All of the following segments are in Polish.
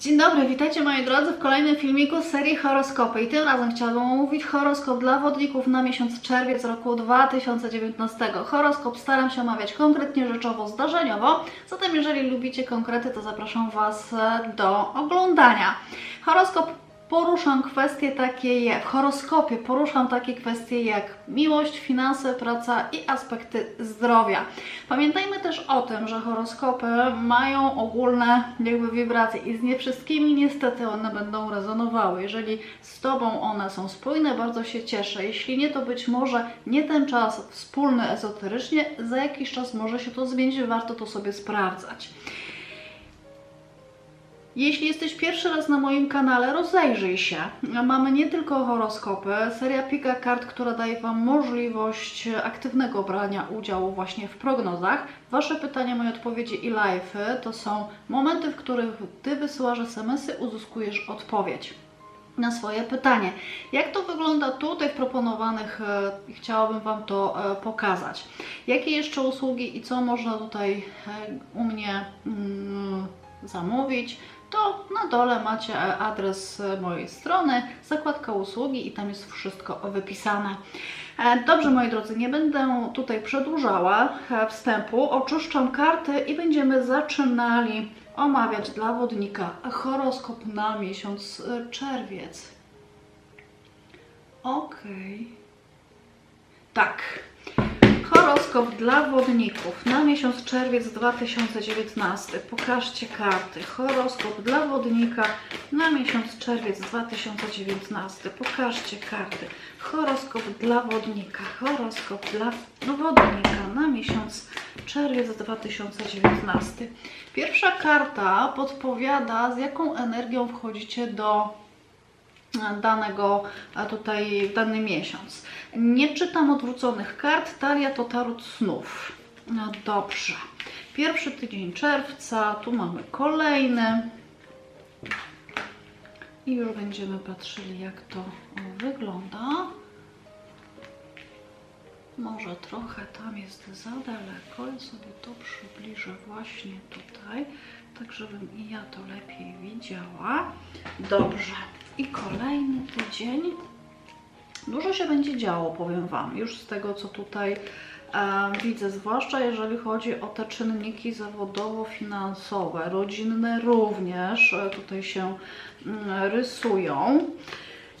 Dzień dobry, witajcie moi drodzy w kolejnym filmiku serii horoskopy i tym razem chciałabym omówić horoskop dla wodników na miesiąc czerwiec roku 2019. Horoskop staram się omawiać konkretnie, rzeczowo, zdarzeniowo, zatem jeżeli lubicie konkrety, to zapraszam Was e, do oglądania. Horoskop poruszam kwestie takie jak, w horoskopie poruszam takie kwestie jak miłość, finanse, praca i aspekty zdrowia. Pamiętajmy też o tym, że horoskopy mają ogólne jakby wibracje i z nie wszystkimi niestety one będą rezonowały. Jeżeli z Tobą one są spójne, bardzo się cieszę. Jeśli nie, to być może nie ten czas wspólny ezoterycznie, za jakiś czas może się to zmienić, warto to sobie sprawdzać. Jeśli jesteś pierwszy raz na moim kanale, rozejrzyj się. Mamy nie tylko horoskopy, seria Pika Kart, która daje Wam możliwość aktywnego brania udziału właśnie w prognozach. Wasze pytania, moje odpowiedzi i live'y to są momenty, w których Ty wysyłasz SMS-y, uzyskujesz odpowiedź na swoje pytanie. Jak to wygląda tutaj w proponowanych, e, chciałabym Wam to e, pokazać. Jakie jeszcze usługi i co można tutaj e, u mnie mm, zamówić, to na dole macie adres mojej strony, zakładka usługi i tam jest wszystko wypisane. E, Dobrze, moi drodzy, nie będę tutaj przedłużała e, wstępu. Oczyszczam karty i będziemy zaczynali omawiać dla wodnika horoskop na miesiąc e, czerwiec. Okej. Tak. Horoskop dla wodników na miesiąc czerwiec 2019. Pokażcie karty. Horoskop dla wodnika na miesiąc czerwiec 2019. Pokażcie karty. Horoskop dla wodnika. Horoskop dla wodnika na miesiąc czerwiec 2019. Pierwsza karta podpowiada, z jaką energią wchodzicie do danego tutaj dany miesiąc. Nie czytam odwróconych kart, talia to tarot snów. No dobrze. Pierwszy tydzień czerwca, tu mamy kolejny. I już będziemy patrzyli, jak to wygląda. Może trochę tam jest za daleko, ja sobie to przybliżę właśnie tutaj, tak żebym i ja to lepiej widziała. Dobrze. I kolejny tydzień. Dużo się będzie działo, powiem Wam, już z tego, co tutaj e, widzę, zwłaszcza jeżeli chodzi o te czynniki zawodowo-finansowe, rodzinne również e, tutaj się mm, rysują.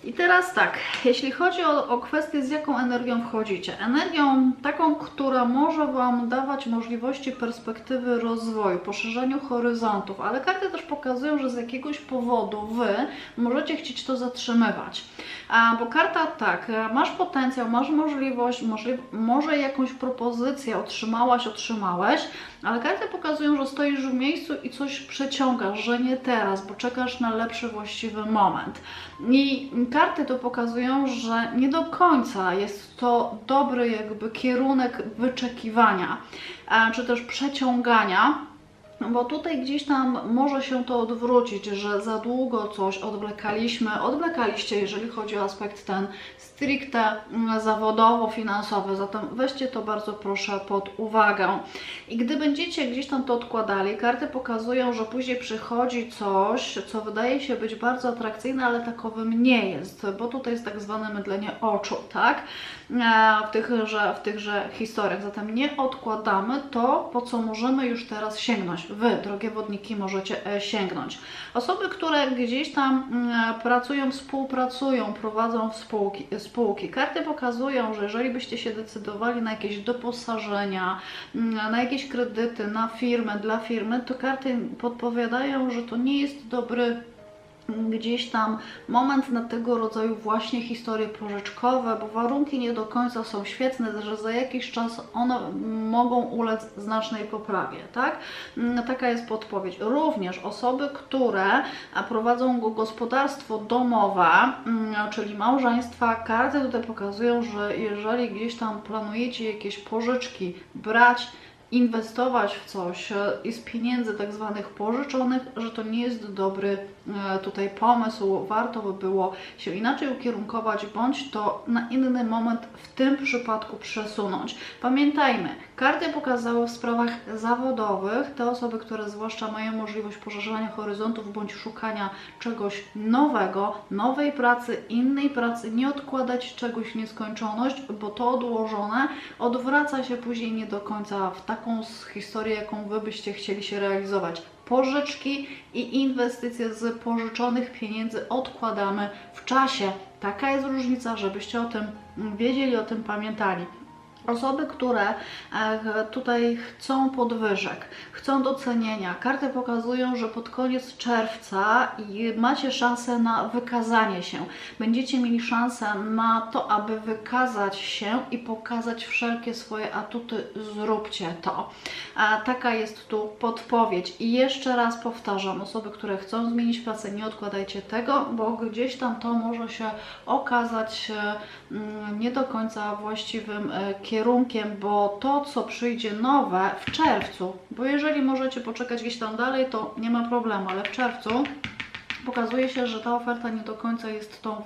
I teraz tak, jeśli chodzi o, o kwestię, z jaką energią wchodzicie. Energią taką, która może Wam dawać możliwości perspektywy rozwoju, poszerzeniu horyzontów, ale karty też pokazują, że z jakiegoś powodu Wy możecie chcieć to zatrzymywać. A, bo karta tak, masz potencjał, masz możliwość, możli może jakąś propozycję otrzymałaś, otrzymałeś, ale karty pokazują, że stoisz w miejscu i coś przeciągasz, że nie teraz, bo czekasz na lepszy, właściwy moment. I karty to pokazują, że nie do końca jest to dobry jakby kierunek wyczekiwania, a, czy też przeciągania. Bo tutaj gdzieś tam może się to odwrócić, że za długo coś odwlekaliśmy, odwlekaliście, jeżeli chodzi o aspekt ten stricte mm, zawodowo-finansowy, zatem weźcie to bardzo proszę pod uwagę. I gdy będziecie gdzieś tam to odkładali, karty pokazują, że później przychodzi coś, co wydaje się być bardzo atrakcyjne, ale takowym nie jest, bo tutaj jest tak zwane mydlenie oczu, tak? E, W tychże, w tychże historiach. Zatem nie odkładamy to, po co możemy już teraz sięgnąć. Wy, drogie wodniki, możecie e, sięgnąć. Osoby, które gdzieś tam mm, pracują, współpracują, prowadzą spółki, spółki. Karty pokazują, że jeżeli byście się decydowali na jakieś doposażenia, mm, na jakieś kredyty, na firmę, dla firmy, to karty podpowiadają, że to nie jest dobry gdzieś tam moment na tego rodzaju właśnie historie pożyczkowe, bo warunki nie do końca są świetne, że za jakiś czas one mogą ulec znacznej poprawie, tak? Mm, Taka jest podpowiedź. Również osoby, które prowadzą go- gospodarstwo domowe, mm, czyli małżeństwa, karty tutaj pokazują, że jeżeli gdzieś tam planujecie jakieś pożyczki brać, inwestować w coś e, i z pieniędzy tak zwanych pożyczonych, że to nie jest dobry e, tutaj pomysł. Warto by było się inaczej ukierunkować, bądź to na inny moment w tym przypadku przesunąć. Pamiętajmy, Karty pokazały w sprawach zawodowych te osoby, które zwłaszcza mają możliwość poszerzania horyzontów bądź szukania czegoś nowego, nowej pracy, innej pracy, nie odkładać czegoś w nieskończoność, bo to odłożone odwraca się później nie do końca w taką historię, jaką Wy byście chcieli się realizować. Pożyczki i inwestycje z pożyczonych pieniędzy odkładamy w czasie. Taka jest różnica, żebyście o tym wiedzieli, o tym pamiętali. Osoby, które e, tutaj chcą podwyżek, chcą docenienia, karty pokazują, że pod koniec czerwca macie szansę na wykazanie się. Będziecie mieli szansę na to, aby wykazać się i pokazać wszelkie swoje atuty. Zróbcie to. A taka jest tu podpowiedź. I jeszcze raz powtarzam, osoby, które chcą zmienić pracę, nie odkładajcie tego, bo gdzieś tam to może się okazać e, mm, nie do końca właściwym e, kierunkiem, bo to, co przyjdzie nowe w czerwcu, bo jeżeli możecie poczekać gdzieś tam dalej, to nie ma problemu, ale w czerwcu pokazuje się, że ta oferta nie do końca jest tą e,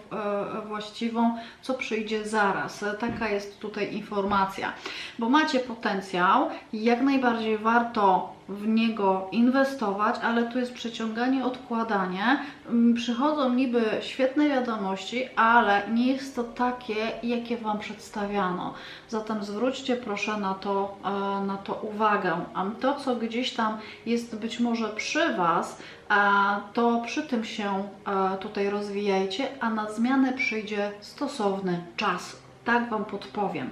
właściwą, co przyjdzie zaraz. Taka jest tutaj informacja, bo macie potencjał jak najbardziej warto w niego inwestować, ale tu jest przeciąganie, odkładanie. Mm, Przychodzą niby świetne wiadomości, ale nie jest to takie, jakie Wam przedstawiano. Zatem zwróćcie proszę na to, e, na to uwagę. A to, co gdzieś tam jest być może przy Was, a to przy tym się e, tutaj rozwijajcie, a na zmianę przyjdzie stosowny czas. Tak Wam podpowiem.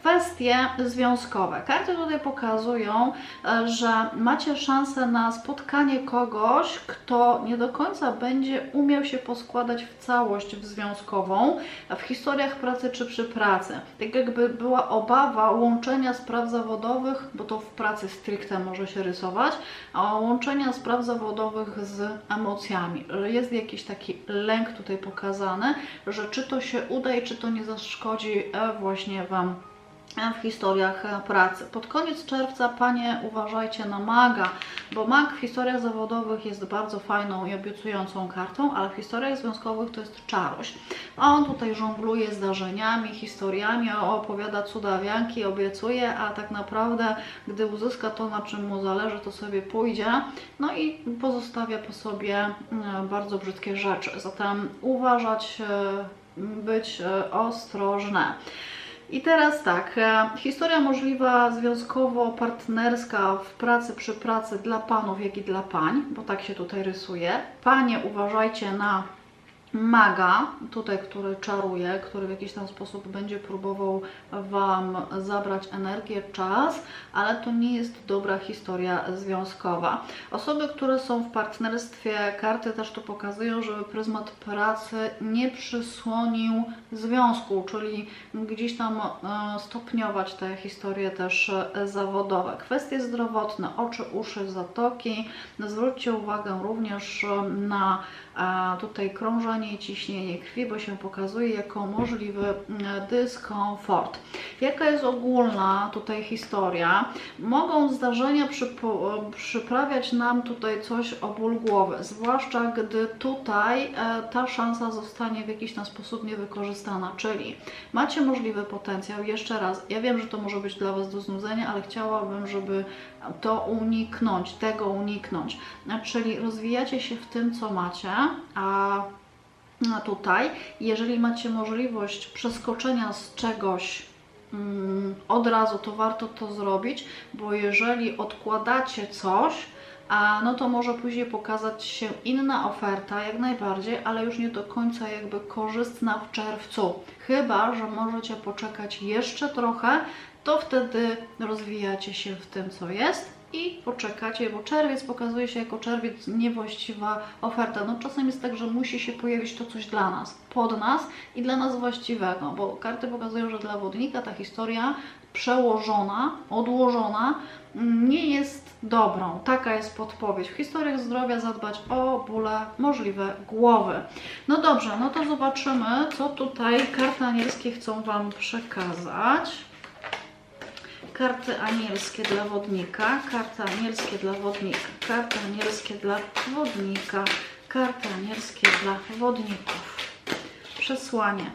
Kwestie związkowe. Karty tutaj pokazują, e, że macie szansę na spotkanie kogoś, kto nie do końca będzie umiał się poskładać w całość w związkową, w historiach pracy czy przy pracy. Tak jakby była obawa łączenia spraw zawodowych, bo to w pracy stricte może się rysować, a łączenia spraw zawodowych z emocjami. Że Jest jakiś taki lęk tutaj pokazany, że czy to się uda i czy to nie zaszkodzi e, właśnie Wam w historiach e, pracy. Pod koniec czerwca Panie uważajcie na maga, bo mag w historiach zawodowych jest bardzo fajną i obiecującą kartą, ale w historiach związkowych to jest czarość. A on tutaj żongluje zdarzeniami, historiami, opowiada cudawianki, obiecuje, a tak naprawdę, gdy uzyska to, na czym mu zależy, to sobie pójdzie, no i pozostawia po sobie mm, bardzo brzydkie rzeczy. Zatem uważać, e, być e, ostrożne. I teraz tak, e, historia możliwa związkowo-partnerska w pracy, przy pracy dla panów, jak i dla pań, bo tak się tutaj rysuje. Panie, uważajcie na maga, tutaj, który czaruje, który w jakiś tam sposób będzie próbował Wam zabrać energię, czas, ale to nie jest dobra historia związkowa. Osoby, które są w partnerstwie, karty też to pokazują, żeby pryzmat pracy nie przysłonił związku, czyli gdzieś tam e, stopniować te historie też e, zawodowe. Kwestie zdrowotne, oczy, uszy, zatoki. Zwróćcie uwagę również e, na tutaj krążenie i ciśnienie krwi, bo się pokazuje jako możliwy mm, dyskomfort. Jaka jest ogólna tutaj historia? Mogą zdarzenia przyprawiać nam tutaj coś o ból głowy, zwłaszcza gdy tutaj e, ta szansa zostanie w jakiś tam sposób niewykorzystana, czyli macie możliwy potencjał, jeszcze raz, ja wiem, że to może być dla Was do znudzenia, ale chciałabym, żeby to uniknąć, tego uniknąć. A Czyli rozwijacie się w tym, co macie, a tutaj, jeżeli macie możliwość przeskoczenia z czegoś mm, od razu, to warto to zrobić, bo jeżeli odkładacie coś, a no to może później pokazać się inna oferta, jak najbardziej, ale już nie do końca jakby korzystna w czerwcu. Chyba, że możecie poczekać jeszcze trochę, to wtedy rozwijacie się w tym, co jest i poczekacie, bo czerwiec pokazuje się jako czerwiec niewłaściwa oferta. No czasem jest tak, że musi się pojawić to coś dla nas, pod nas i dla nas właściwego, bo karty pokazują, że dla wodnika ta historia przełożona, odłożona mm, nie jest dobrą. Taka jest podpowiedź. W historiach zdrowia zadbać o bóle możliwe głowy. No dobrze, no to zobaczymy, co tutaj karty anielskie chcą Wam przekazać. Karty anielskie dla wodnika, karty anielskie dla wodnika, karty anielskie dla wodnika, karty anielskie dla wodników. Przesłanie.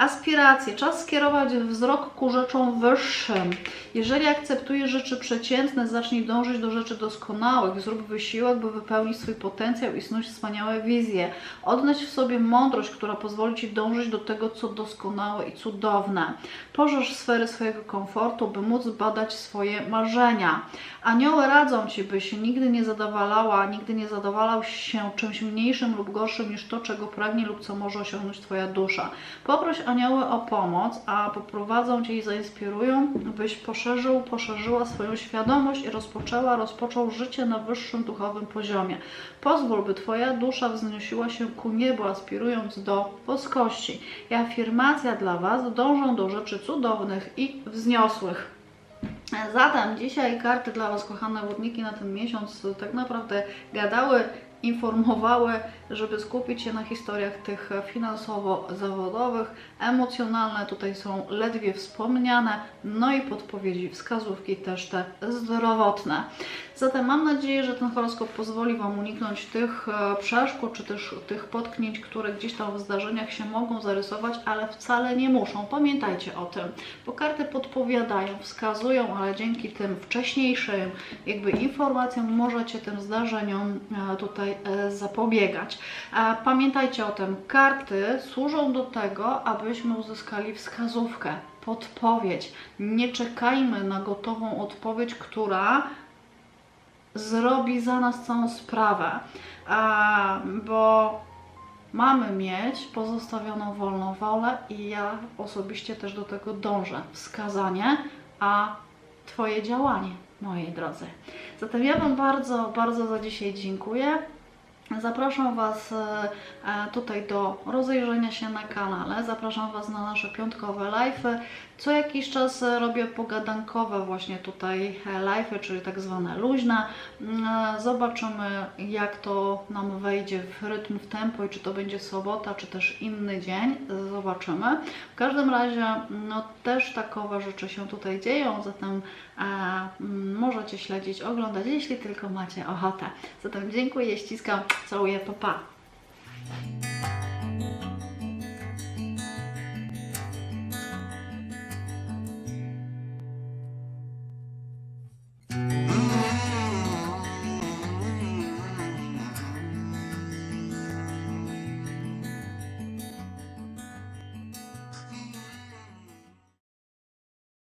Aspiracje. Czas skierować wzrok ku rzeczom wyższym. Jeżeli akceptujesz rzeczy przeciętne, zacznij dążyć do rzeczy doskonałych. Zrób wysiłek, by wypełnić swój potencjał i snuć wspaniałe wizje. Odnaleźć w sobie mądrość, która pozwoli Ci dążyć do tego, co doskonałe i cudowne. Pożerz sfery swojego komfortu, by móc badać swoje marzenia. Anioły radzą Ci, byś nigdy nie zadowalała, nigdy nie zadowalał się czymś mniejszym lub gorszym niż to, czego pragnie lub co może osiągnąć Twoja dusza. Poproś anioły o pomoc, a poprowadzą Cię i zainspirują, byś poszerzył, poszerzyła swoją świadomość i rozpoczęła, rozpoczął życie na wyższym duchowym poziomie. Pozwól, by Twoja dusza wznosiła się ku niebu, aspirując do boskości. I afirmacja dla Was dążą do rzeczy cudownych i wzniosłych. Zatem dzisiaj karty dla Was, kochane wodniki, na ten miesiąc tak naprawdę gadały, informowały, żeby skupić się na historiach tych finansowo-zawodowych, emocjonalne tutaj są ledwie wspomniane, no i podpowiedzi, wskazówki też te zdrowotne. Zatem mam nadzieję, że ten horoskop pozwoli Wam uniknąć tych e, przeszkód, czy też tych potknięć, które gdzieś tam w zdarzeniach się mogą zarysować, ale wcale nie muszą. Pamiętajcie o tym, bo karty podpowiadają, wskazują, ale dzięki tym wcześniejszym jakby informacjom możecie tym zdarzeniom e, tutaj e, zapobiegać. Pamiętajcie o tym, karty służą do tego, abyśmy uzyskali wskazówkę, podpowiedź. Nie czekajmy na gotową odpowiedź, która zrobi za nas całą sprawę, bo mamy mieć pozostawioną wolną wolę i ja osobiście też do tego dążę. Wskazanie, a Twoje działanie, moi drodzy. Zatem ja Wam bardzo, bardzo za dzisiaj dziękuję. Zapraszam Was e, e, tutaj do rozejrzenia się na kanale. Zapraszam Was na nasze piątkowe live'y. Co jakiś czas e, robię pogadankowe właśnie tutaj e, live'y, czyli tak zwane luźne. Mm, Zobaczymy jak to nam wejdzie w rytm, w tempo i czy to będzie sobota, czy też inny dzień. Zobaczymy. W każdym razie no, też takowe rzeczy się tutaj dzieją, zatem e, mm, możecie śledzić, oglądać, jeśli tylko macie ochotę. Zatem dziękuję, ściskam, całuję, pa pa!